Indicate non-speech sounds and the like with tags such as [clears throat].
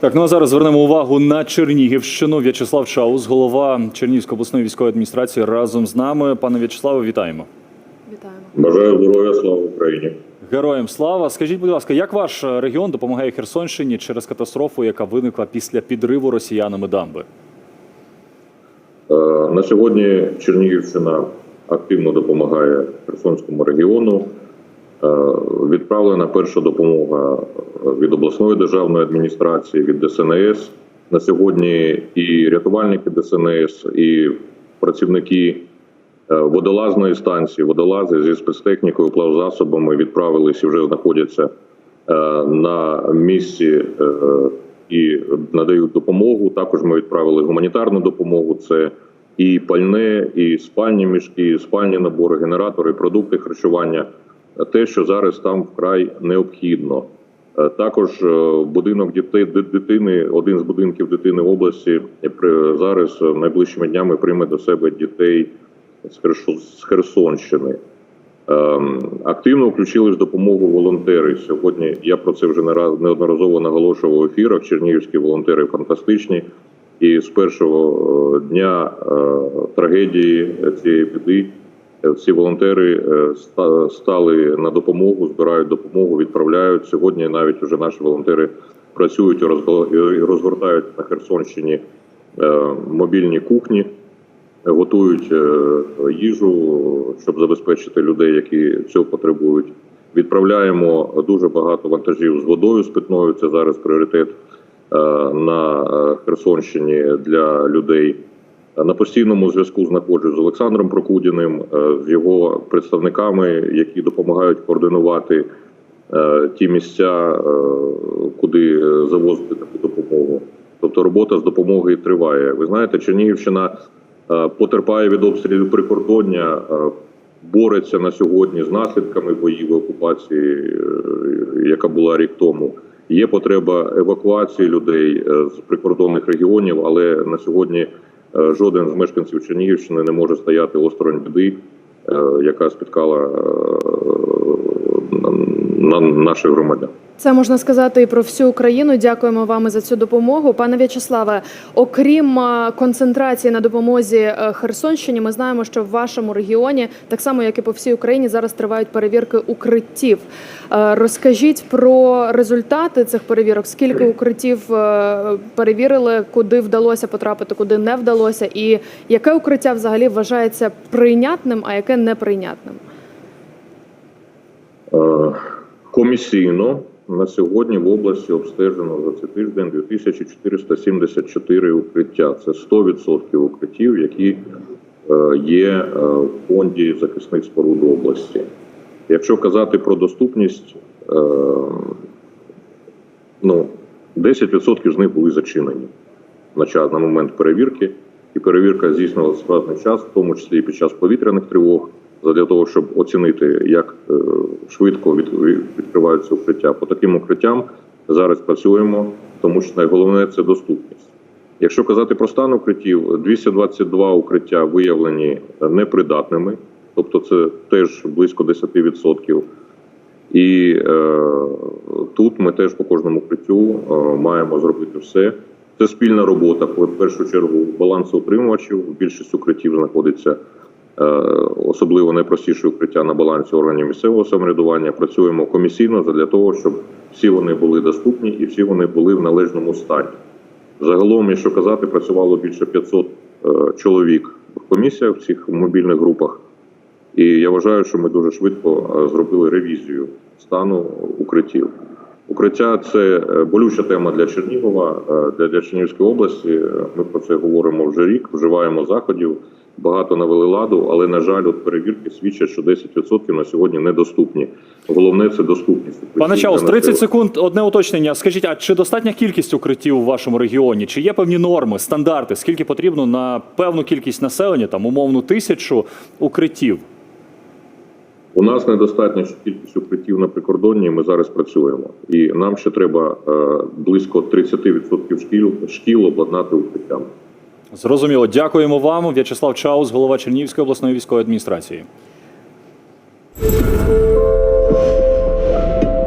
Так, ну а зараз звернемо увагу на Чернігівщину. В'ячеслав Чаус, голова Чернігівської обласної військової адміністрації, разом з нами. Пане В'ячеславе, вітаємо. Вітаємо. Бажаю здоров'я, слава Україні. Героям слава. Скажіть, будь ласка, як ваш регіон допомагає Херсонщині через катастрофу, яка виникла після підриву росіянами дамби? Е, На сьогодні Чернігівщина активно допомагає Херсонському регіону. Е, Відправлена перша допомога від обласної державної адміністрації, від ДСНС. На сьогодні і рятувальники ДСНС, і працівники е, водолазної станції, водолази зі спецтехнікою, плавзасобами відправились і вже знаходяться е, на місці е, і надають допомогу. Також ми відправили гуманітарну допомогу. Це і пальне, і спальні мішки, і спальні набори, генератори, продукти харчування. Те, що зараз там вкрай необхідно. Е, Також е, будинок дітей дитини, один з будинків дитини області е, зараз найближчими днями прийме до себе дітей з Херсонщини. Ем, Активно включили ж допомогу волонтери. Сьогодні я про це вже не раз неодноразово наголошував у ефірах. Чернігівські волонтери фантастичні. І з першого дня трагедії цієї біди всі волонтери е, стали на допомогу, збирають допомогу, відправляють. Сьогодні навіть вже наші волонтери працюють і розгортають на Херсонщині е, мобільні кухні готують е, їжу, щоб забезпечити людей, які цього потребують. Відправляємо дуже багато вантажів з водою з питною. Це зараз пріоритет е, на е, Херсонщині для людей. На постійному зв'язку знаходжусь з Олександром Прокудіним, е, з його представниками, які допомагають координувати е, ті місця, е, куди е, завозити таку допомогу. Тобто робота з допомогою триває. Ви знаєте, Чернігівщина е, потерпає від обстрілів прикордоння, е, бореться на сьогодні з наслідками боїв окупації, е, яка була рік тому. Є потреба евакуації людей е, з прикордонних регіонів, але на сьогодні е, жоден з мешканців Чернігівщини не може стояти осторонь біди, е, яка спіткала е, на- на наших громадян. Це можна сказати і про всю Україну. Дякуємо вам за цю допомогу. Пане В'ячеславе, окрім концентрації на допомозі е, Херсонщині, ми знаємо, що в вашому регіоні, так само як і по всій Україні, зараз тривають перевірки укриттів. Е, Розкажіть про результати цих перевірок. Скільки [clears throat] укриттів е, перевірили, куди вдалося потрапити, куди не вдалося, і яке укриття взагалі вважається прийнятним, а яке неприйнятним? Е, Комісійно на сьогодні в області обстежено за цей тиждень 2474 укриття. Це 100% укриттів, які е, є е, в фонді захисних споруд області. Якщо казати про доступність, е, ну 10% з них були зачинені на час на момент перевірки, і перевірка здійснювалася в час, в тому числі і під час повітряних тривог, для того, щоб оцінити, як швидко відкриваються укриття. По таким укриттям зараз працюємо, тому що найголовне це доступність. Якщо казати про стан укриттів, 222 укриття виявлені непридатними, тобто це теж близько 10%. І е, тут ми теж по кожному укриттю е, маємо зробити все. Це спільна робота. В першу чергу балансоутримувачів. Більшість укриттів знаходиться особливо найпростіше укриття на балансі органів місцевого самоврядування. Працюємо комісійно для того, щоб всі вони були доступні і всі вони були в належному стані. Загалом, якщо казати, працювало більше 500 е, чоловік в комісіях в цих мобільних групах. І я вважаю, що ми дуже швидко е, зробили ревізію стану укриттів. Укриття це е, болюча тема для Чернігова, е, для, Чернігівської області. Е, Ми про це говоримо вже рік, вживаємо заходів. Багато навели ладу, але на жаль, от перевірки свідчать, що 10% на сьогодні недоступні. Головне це доступність. Пане Чаус, Для 30 секунд. Одне уточнення. Скажіть, а чи достатня кількість укриттів у вашому регіоні? Чи є певні норми, стандарти? Скільки потрібно на певну кількість населення, там умовну тисячу укриттів? У нас недостатня кількість укриттів на прикордонні. Ми зараз працюємо, і нам ще треба е, близько 30% шкіл шкіл обладнати укриттям. Зрозуміло. Дякуємо вам. В'ячеслав Чаус, голова Чернігівської обласної військової адміністрації.